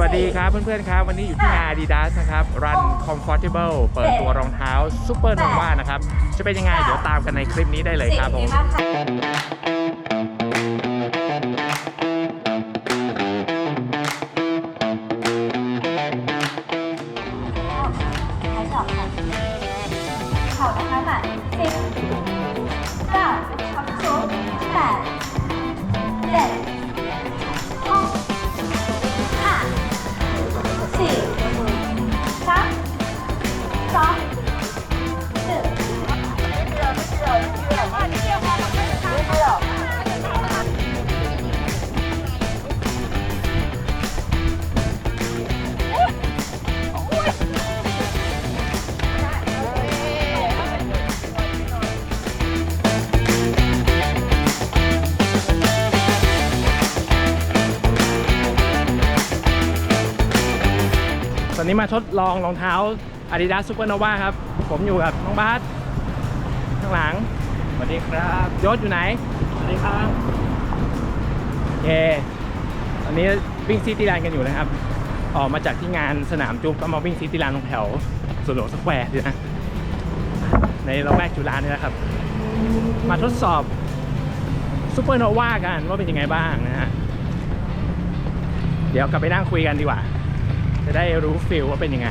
วัสดีครับเพื่อนๆครับ วันนี้อยู่ที่งาน Adidas นะครับ Run Comfortable เปิดตัวรองเท้า Super Nova นะครับ จะเป็นยังไง เดี๋ยวตามกันในคลิปนี้ได้เลยครับผม นนี้มาทดลองรองเท้า Adidas Super Nova ครับ ผมอยู่กับน้องบาสข้างหลังสวัสดีครับยศอยู่ไหนสวัสดีครับโอเคตอนนี้วิ่งซิตี้แลนด์กันอยู่นะครับ ออกมาจากที่งานสนามจุ๊บก็มาวิ่งซิตี้แลนด์ตรงแถวสวนหลวงสแควร์ดีนะในละแวกจุฬาเนี่ยนะครับ มาทดสอบซูเปอร์โนวากันว่าเป็นยังไงบ้างนะฮะเดี๋ยวกลับไปนั่งคุยกันดีกว่า จะได้รู้ฟิลว่าเป็นยังไง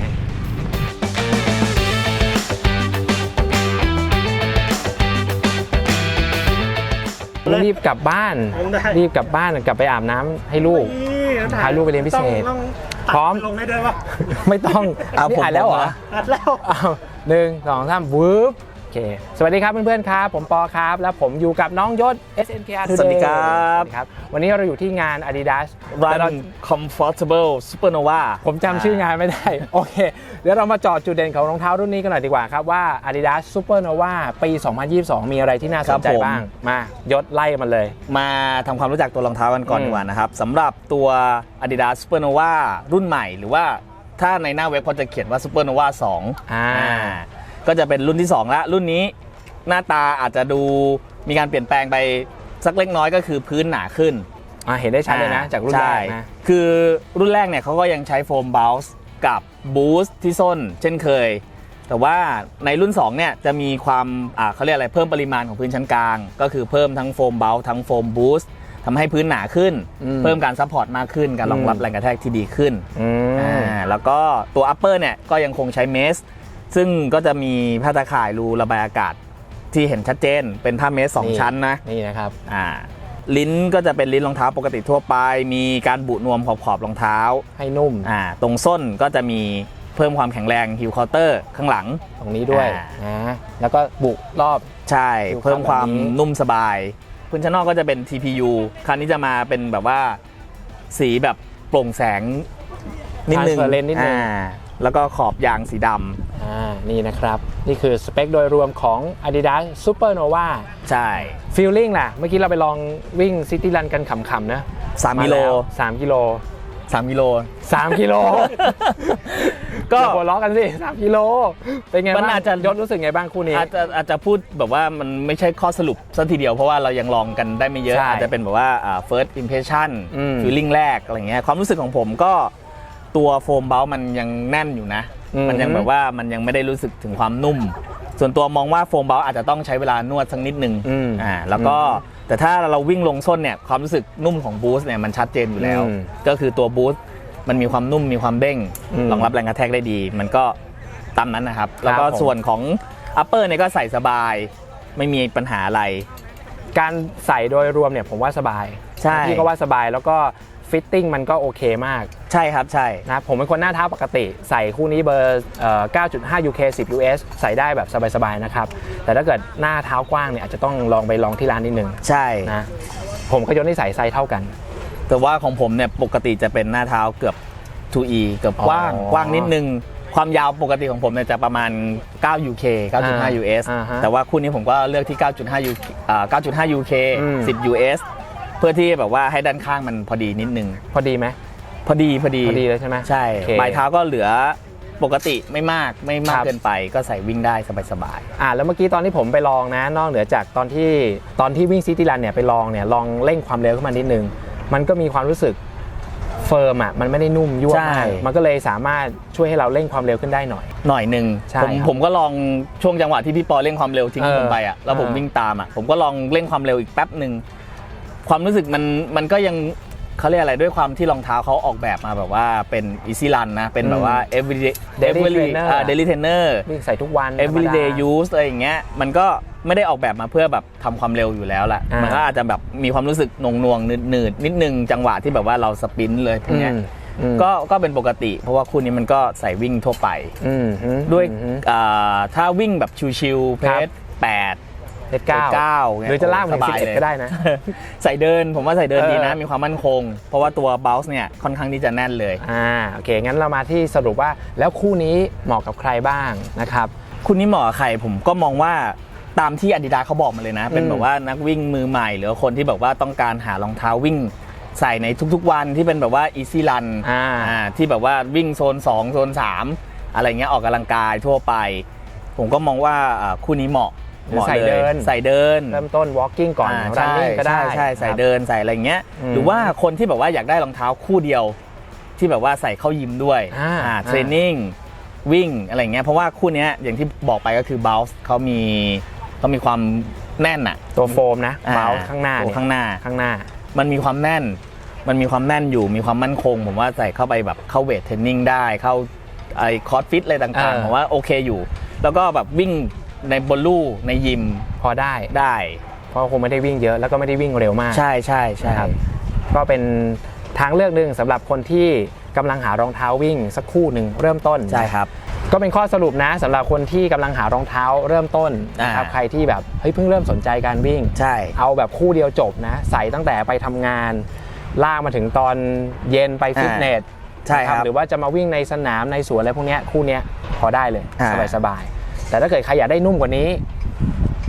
รีบกลับบ้าน รีบกลับบ้านกลับไปอาบน้ำให้ลูกพาลูกไปเรียนพิเศษต้องพร้อมลงได้ด้วยปะไม่ต้องเอานี่ผมอ่านแล้วเหรออัดแล้วอ้าวหนึ่งสองสามวืบโอ เคสวัสดีครับเพื่อนๆครับ ผมปอครับ แล้วผมอยู่กับน้องยศ SNKR Today สวัสดีครับ สวัสดีครับวันนี้เราอยู่ที่งาน Adidas แต่เรา Run Comfortable Supernova ผมจำชื่องานไม่ได้ โอเค เดี๋ยวเรามาเจอดจุดเด่นของรองเท้ารุ่นนี้กันหน่อยดีกว่าครับ ว่า Adidas Supernova ปี 2022 มีอะไรที่น่าสนใจครับผมบ้าง มายศไล่มันเลย มาทำความรู้จักตัวรองเท้ากันก่อนอืมดีกว่านะครับสำหรับตัว Adidas Supernova รุ่นใหม่หรือว่าถ้าในหน้าเว็บเขาจะเขียนว่า Supernova 2อ่า ก็จะเป็นรุ่นที่2แล้วรุ่นนี้หน้าตาอาจจะดูมีการเปลี่ยนแปลงไปสักเล็กน้อยก็คือพื้นหนาขึ้นอ่าเห็นได้ชัดเลยนะ จากรุ่นแรกใช่นะคือรุ่นแรกเนี่ยเขาก็ยังใช้โฟมบ o ลส์กับบูสต์ที่ส้น เช่นเคย แต่ว่าในรุ่น2เนี่ยจะมีความอ่าเขาเรียกอะไรเพิ่มปริมาณของพื้นชั้นกลาง ก็คือเพิ่มทั้งโฟมบ o ลทั้งโฟมบูสต์ทำให้พื้นหนาขึ้นอืมเพิ่มการซัพพอร์ตมากขึ้น การรองรับอืมแรงกระแทกที่ดีขึ้นอืมอ่าแล้วก็ตัว upper เนี่ยก็ยังคงใช้เมส ซึ่งก็จะมีผ้าตาข่ายรูระบายอากาศที่เห็นชัดเจน เป็นผ้าเมสสองชั้นนะนี่นะครับอ่าลิ้นก็จะเป็นลิ้นรองเท้าปกติทั่วไป มีการบุนวมขอบขอบๆรองเท้า ให้นุ่มอ่าตรงส้นก็จะมีเพิ่มความแข็งแรงฮิวคอเตอร์ข้างหลังตรงนี้ด้วยอ่านะแล้วก็บุกรอบใช่ดูครับเพิ่มความแบบนี้นุ่มสบายพื้นชั้นนอกก็จะเป็น TPU คราวนี้จะมาเป็นแบบว่าสีแบบโปร่งแสงนิดนึง Transparent นิดนึงอ่า แล้วก็ขอบยางสีดอ่านี่นะครับ นี่คือสเปคโดยรวมของ Adidas Supernova ำใช่ ฟีลลิ่งล่ะ เมื่อกี้เราไปลองวิ่งซิตี้รันกันขำๆนะสามกิโล สามกิโลสามกิโล สามกิโลก็อย่าหัวล้อกันสิสามกิโล เป็นไงมันบ้างอาจจะ ยศรู้สึกไงบ้างคู่นี้ อาจจะอาจจะพูดแบบว่ามันไม่ใช่ข้อสรุปซะทีเดียวเพราะว่าเรายังลองกันได้ไม่เยอะ ใช่อาจจะเป็นแบบว่าอ่า first impression อืม feeling แรกอะไรเงี้ยความรู้สึกของผมก็ ตัวโฟมเบลมันยังแน่นอยู่นะ อืม มันยังแบบว่ามันยังไม่ได้รู้สึกถึงความนุ่ม ส่วนตัวมองว่าโฟมเบลอาจจะต้องใช้เวลานวดสักนิดนึงอืมอ่าแล้วก็แต่ถ้าเราวิ่งลงส้นเนี่ยความรู้สึกนุ่มของบูสต์เนี่ยมันชัดเจนอยู่แล้ว อืมก็คือตัวบูสต์มันมีความนุ่มมีความเด้งอืมรองรับแรงกระแทกได้ดี มันก็ตามนั้นนะครับ แล้วก็ผม ส่วนของ upper เนี่ยก็ใส่สบาย ไม่มีปัญหาอะไร การใส่โดยรวมเนี่ยผมว่าสบายใช่ พี่ก็ว่าสบายแล้วก็ ฟิตติ้งมันก็โอเคมากใช่ครับใช่ นะผมเป็นคนหน้าเท้าปกติ ใส่คู่นี้เบอร์เอ่อ9.5 UK 10 US ใส่ได้แบบสบายๆนะครับ แต่ถ้าเกิดหน้าเท้ากว้างเนี่ยอาจจะต้องลองไปลองที่ร้านนิดนึงใช่ นะผมก็ยศนิสัยไซส์เท่ากัน แต่ว่าของผมเนี่ยปกติจะเป็นหน้าเท้าเกือบ 2e เกือบกว้างอ๋อกว้างนิดนึง ความยาวปกติของผมเนี่ยจะประมาณ 9 UK 9.5 US อ่าฮะแต่ว่าคู่นี้ผมก็เลือกที่ 9.5 UK อ่า9.5 UK อืม10 US เพื่อที่แบบว่าให้ด้านข้างมันพอดีนิดนึง พอดีไหมพอดีพอดีพอดีเลยใช่ไหมใช่โอเค ปลายเท้าก็เหลือปกติไม่มากไม่มาคกรับ เกินไปก็ใส่วิ่งได้สบายอ่าแล้วเมื่อกี้ตอนที่ผมไปลองนะ นอกเหนือจากตอนที่ตอนที่วิ่งซิตี้รันเนี่ยไปลองเนี่ยลองเร่งความเร็วขึ้นมานิดนึง มันก็มีความรู้สึกเฟิร์มอะมันไม่ได้นุ่มยวบใช่มากมันก็เลยสามารถช่วยให้เราเร่งความเร็วขึ้นได้หน่อยหน่อยหนึ่งใช่ผมครับผมก็ลองช่วงจังหวะที่พี่ปอเร่งความเร็วทิ้งเออผมไปอะแล้วผมเออ วิ่งตามอะผมก็ลองเร่งความเร็วอีกแป๊บหนึ่ง ความรู้สึกมันมันก็ยังเขาเรียกอะไรด้วยความที่รองเท้าเขาออกแบบมาแบบว่าเป็น easy run นะ เป็นแบบว่า everyday Daily every trainer อ่า daily trainer วิ่งใส่ทุกวัน everyday ธรรมดา use อะไรอย่างเงี้ยมันก็ไม่ได้ออกแบบมาเพื่อแบบทำความเร็วอยู่แล้วแหละอ่ามัมันก็อาจจะแบบมีความรู้สึกหน่วงๆหนืดๆนิดนึงจังหวะที่แบบว่าเราสปรินต์เลยพวกเนี้ยอืมอืม ก็ก็เป็นปกติ เพราะว่าคู่นี้มันก็ใส่วิ่งทั่วไป อืมฮึด้วยอืมอ่าถ้าวิ่งแบบชิวๆเพครับจแปด เลขเก้าเก้าหรือจะลากมาถึงสบาย11เลยก็ได้นะ ใส่เดินผมว่าใส่เดินเออดีนะ มีความมั่นคง เพราะว่าตัวเบลส์เนี่ยค่อนข้างที่จะแน่นเลยอ่าโอเค งั้นเรามาที่สรุปว่าแล้วคู่นี้เหมาะกับใครบ้างนะครับคุณนี่เหมาะกับใครผมก็มองว่าตามที่อาดิดาเขาบอกมาเลยนะ เป็นอืมแบบว่านักวิ่งมือใหม่ หรือว่าคนที่แบบว่าต้องการหารองเท้าวิ่งใส่ในทุกๆวันที่เป็นแบบว่า easy run อ่าอ่าที่แบบว่าวิ่งโซน 2 โซน 3 อะไรเงี้ยออกกำลังกายทั่วไป ผมก็มองว่าอ่าคู่นี้เหมาะ หรือเหมาะใส่เลยเดิน ใส่เดินเริ่มต้น walking ก่อนอ่า running ก็ได้ใช่ใช่ใส่นะครับ เดินใส่อะไรเงี้ย อืมหรือว่าคนที่แบบว่าอยากได้รองเท้าคู่เดียว ที่แบบว่าใส่เข้ายิมด้วยอ่าอ่าอ่าเทรนนิ่งวิ่งอะไรเงี้ยเพราะว่าคู่เนี้ยอย่างที่บอกไปก็คือ b o u n c e เขามีเขามีความแน่นอะตัวโฟมนะอ่เมาส์ข้างหน้าโอ้เนี่ยข้างหน้า ข้างหน้า มันมีความแน่น มันมีความแน่นอยู่ มีความมั่นคง ผมว่าใส่เข้าไปแบบเข้าเวทเทรนนิ่งได้ เข้าไอคอร์สฟิตอะไรต่างเออ ๆ ผมว่าโอเคอยู่ แล้วก็แบบวิ่ง ในบนลู่ในยิมพอได้ได้ เพราะคงไม่ได้วิ่งเยอะแล้วก็ไม่ได้วิ่งเร็วมากใช่ใช่ใช่นะครับก็เป็นทางเลือกหนึ่งสำหรับคนที่กำลังหารองเท้าวิ่งสักคู่หนึ่งเริ่มต้น ใช่ครับ ก็เป็นข้อสรุปนะสำหรับคนที่กำลังหารองเท้าเริ่มต้นนะครับอ่า ใครที่แบบเฮ้ยเพิ่งเริ่มสนใจการวิ่ง ใช่ เอาแบบคู่เดียวจบนะ ใส่ตั้งแต่ไปทำงาน ลากมาถึงตอนเย็นไปฟิตเนสใช่ครับหรือว่าจะมาวิ่งในสนามในสวนอะไรพวกเนี้ยคู่เนี้ยพอได้เลย อ่า สบายสบายๆ แต่ถ้าเกิดใครอยากได้นุ่มกว่านี้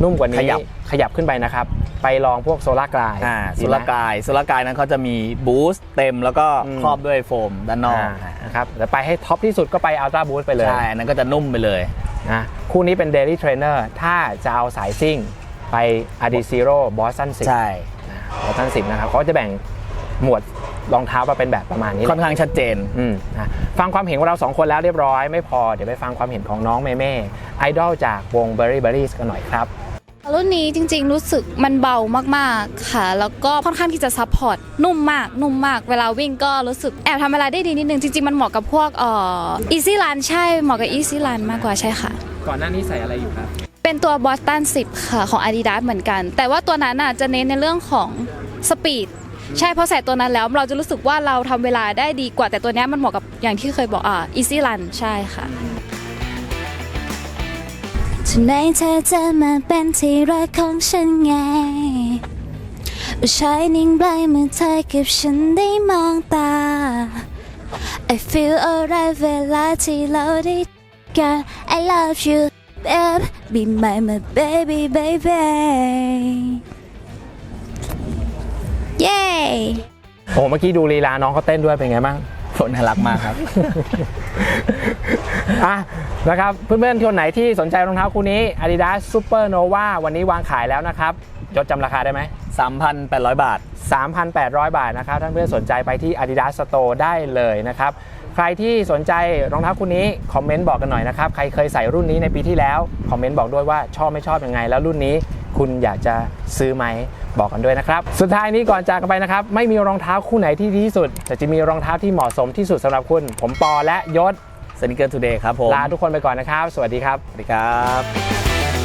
นุ่มกว่านี้ขยับ ขยับขึ้นไปนะครับ ไปลองพวกโซล่ากลายอ่าดีสุไหมรกายสุรกายนั้นเขาจะมีบูสต์เต็มแล้วก็อืมครอบด้วยโฟมด้านนอกอ่านะครับแต่ไปให้ท็อปที่สุดก็ไปอัลตร้าบูสไปเลยใช่อันนั้นก็จะนุ่มไปเลยนะคู่นี้เป็น Daily Trainer ถ้าจะเอาสายซิ่งไป a d i z e r o Boston 10ใช่บอสตัน10นะครับเขาจะแบ่งหมวด รองเท้ามาเป็นแบบประมาณนี้แหค่อละนข้างชัดเจนอืมนะฟังความเห็นของเราสองคนแล้วเรียบร้อยไม่พอเดี๋ยวไปฟังความเห็นของน้องเมเม่ไอดอลจากวง Berry Berries กันหน่อยครับรุ่นนี้จริงๆ รู้สึกมันเบามากๆค่ะ แล้วก็ค่อนข้างที่จะซัพพอร์ตนุ่มมากนุ่มมาก เวลาวิ่งก็รู้สึกแอบทำเวลาได้ดีนิดนึง จริงๆ มันเหมาะกับพวกเอ่อ easy run ใช่เหมาะกับ easy run มากกว่าใช่ค่ะ ก่อนหน้านี้ใส่อะไรอยู่ครับ เป็นตัว Boston 10 ค่ะ ของ Adidas เหมือนกัน แต่ว่าตัวนั้นน่ะจะเน้นในเรื่องของสปีด ใช่เพราะใส่ตัวนั้นแล้วเราจะรู้สึกว่าเราทำเวลาได้ดีกว่าแต่ตัวเนี้ยมันเหมาะกับอย่างที่เคยบอกอ่า easy run ใช่ค่ะ ทำไมเธอจะมาเป็นที่รักของฉันไงผู้ชายนิ่งใบเมื่อเธอกับฉันได้มองตา I feel alright เวลาที่เราได้กัน I love you babe be my my baby baby เย้โอ้โหเมื่อกี้ดูลีลาน้องเขาเต้นด้วยเป็นไงบ้างฝนน่ารักมากครับ อะนะครับเพื่อนๆคนไหนที่สนใจรองเท้าคู่นี้ Adidas Super Nova วันนี้วางขายแล้วนะครับยศจำราคาได้ไหม 3,800 บาท 3,800 บาทนะครับท่านเพื่อนสนใจไปที่ Adidas Store ได้เลยนะครับ ใครที่สนใจรองเท้าคู่นี้คอมเมนต์บอกกันหน่อยนะครับ ใครเคยใส่รุ่นนี้ในปีที่แล้วคอมเมนต์บอกด้วยว่าชอบไม่ชอบยังไง แล้วรุ่นนี้ คุณอยากจะซื้อไหมบอกกันด้วยนะครับ สุดท้ายนี้ก่อนจากกันไปนะครับ ไม่มีรองเท้าคู่ไหนที่ดีที่สุด แต่จะมีรองเท้าที่เหมาะสมที่สุดสำหรับคุณ ผมปอและยศ s n e a k e r Today ครับผมลาทุกคนไปก่อนนะครับ สวัสดีครับ สวัสดีครับ